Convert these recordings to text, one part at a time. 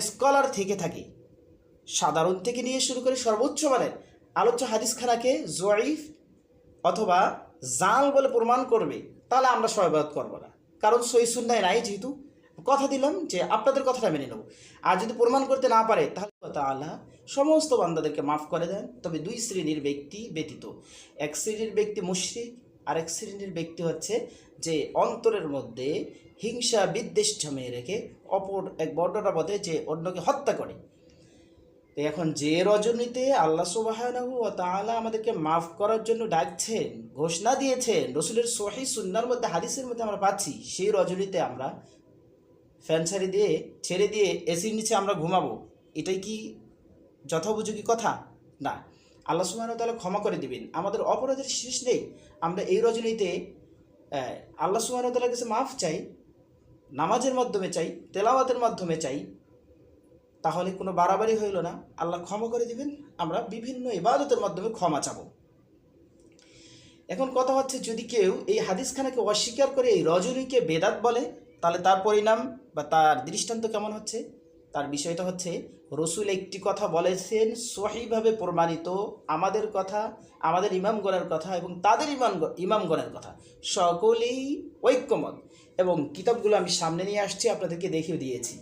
Scholar থেকে থাকে। সাধারণ থেকে নিয়ে শুরু করে সর্বোচ্চ মানের আলোচ্য হাদিসখানাকে জয়ীফ অথবা জাল বলে প্রমাণ করবে, তাহলে আমরা সহবাদ করব না। কারণ সই সুন্নায় নাই যেহেতু। কথা দিলাম যে আপনাদের কথাটা মেনে নেব। আর যদি প্রমাণ করতে না পারে, তাহলে কথা আল্লাহ সমস্ত বান্দাদেরকে মাফ করে দেন। তবে দুই শ্রেণির ব্যক্তি ব্যতীত, এক শ্রেণির ব্যক্তি মুশরিক আর এক শ্রেণির ব্যক্তি হচ্ছে যে অন্তরের মধ্যে হিংসা বিদ্বেষ জমিয়ে রেখে অপর এক বর্ণনা পথে যে অন্যকে হত্যা করে। তো এখন যে রজনীতে আল্লাহ সুবাহানাহু ও তাআলা আমাদেরকে মাফ করার জন্য ডাকছেন, ঘোষণা দিয়েছেন, রসুলের সহি সুন্নার মধ্যে, হাদিসের মধ্যে আমরা পাচ্ছি, সেই রজনীতে আমরা ফ্যান ছাড়ি দিয়ে, ছেড়ে দিয়ে এসির নিচে আমরা ঘুমাবো। এটাই কি যথোপযোগী কথা? না। আল্লাহ সুবাহ তাহলে ক্ষমা করে দিবেন। আমাদের অপরাধের শেষ নেই। আমরা এই রজনীতে আল্লাহ সুবাহ তালার কাছে মাফ চাই। নামাজের মাধ্যমে চাই, তেলাওয়াতের মাধ্যমে চাই, তাহলে কোনো বাড়াবাড়ি হইল না। আল্লাহ ক্ষমা করে দিবেন, আমরা বিভিন্ন ইবাদতের মাধ্যমে ক্ষমা চাব। এখন কথা হচ্ছে, যদি কেউ এই হাদিসখানাকে অস্বীকার করে এই রজনীকে বেদাত বলে, তাহলে তার পরিণাম বা তার দৃষ্টান্ত কেমন হচ্ছে? তার বিষয়টা হচ্ছে, রসুল একটি কথা বলেছেন, সহিভাবে প্রমাণিত আমাদের কথা, আমাদের ইমামগণের কথা এবং তাদের ইমাম ইমামগণের কথা। সকলেই ঐক্যমত এবং কিতাবগুলো আমি সামনে নিয়ে আসছি, আপনাদেরকে দেখিয়ে দিয়েছি।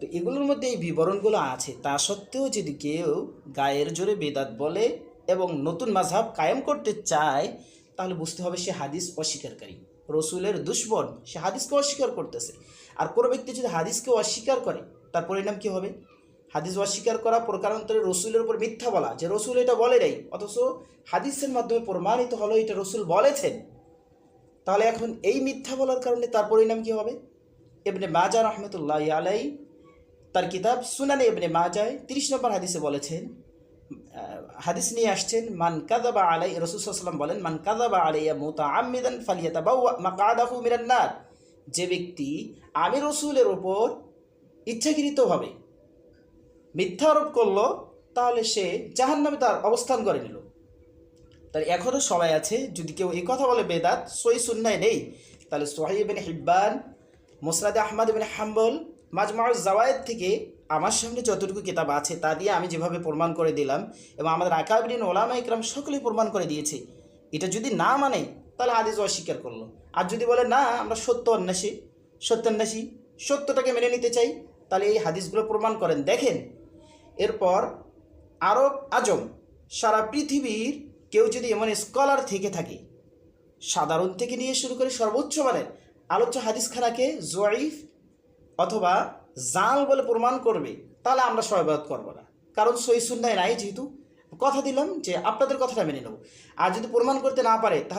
তো এগুলোর মধ্যে এই বিবরণগুলো আছে। তা সত্ত্বেও যদি কেউ গায়ের জোরে বেদাত বলে এবং নতুন মাঝহাব কায়েম করতে চায়, তাহলে বুঝতে হবে সে হাদিস অস্বীকারী। রসুলের দুশ্মন, সে হাদিসকে অস্বীকার করতেছে। আর কোনো ব্যক্তি যদি হাদিসকে অস্বীকার করে তার পরিণাম কি হবে? হাদিস অস্বীকার করা প্রকারান্তরে রসুলের উপর মিথ্যা বলা। যে রসুল এটা বলে নাই, অথচ হাদিসের মাধ্যমে প্রমাণিত হলো এটা রসুল বলেছেন। তাহলে এখন এই মিথ্যা বলার কারণে তার পরিণাম কি হবে? এমনি মাজা রহমতুল্লাহ আলাই তার কিতাব সুনানে ইবনে মাজায় তিরিশ নম্বর হাদিসে বলেছেন হাদিস নিয়ে আসছেন, মান কাদাবা আলাই রসুল সাল্লাম বলেন, মান কাদাবা আলাইয়া মুতা আমিদান ফালিয়াতা বা মাকাদাহু মিরান নার। যে ব্যক্তি আমি রসুলের ওপর ইচ্ছাকৃতভাবে মিথ্যা আরোপ করল, তাহলে সে জাহান্নামে তার অবস্থান করে নিল। তাহলে এখনও সবাই আছে, যদি কেউ এই কথা বলে বেদাত সই সুন্নায় নেই, তাহলে সোহাইব হিব্বান মোসরাদ আহমদ বিন হাম্বল মাজমাউজ জাওয়ায়েদ থেকে আমার সামনে যতটুকু কিতাব আছে, তা দিয়ে আমি যেভাবে প্রমাণ করে দিলাম এবং আমাদের আকাবিন ওলামা ইকরাম সকলেই প্রমাণ করে দিয়েছে, এটা যদি না মানে তাহলে হাদিস অস্বীকার করল। আর যদি বলে, না, আমরা সত্য অন্বেষী সত্যান্বেষী সত্যটাকে মেনে নিতে চাই তাহলে এই হাদিসগুলো প্রমাণ করেন। দেখেন, এরপর আরব আজম, সারা পৃথিবীর কেউ যদি এমন স্কলার থেকে থাকে, সাধারণ থেকে নিয়ে শুরু করে সর্বোচ্চ মানের আলোচ্য হাদিসখানাকে জয়ীফ অথবা জাল বলে প্রমাণ করবে, তাহলে আমরা সহবাদ করব না। কারণ সই সুন্দায় নাই যেহেতু। কথা দিলাম যে আপনাদের কথাটা মেনে নেব। আর যদি প্রমাণ করতে না পারে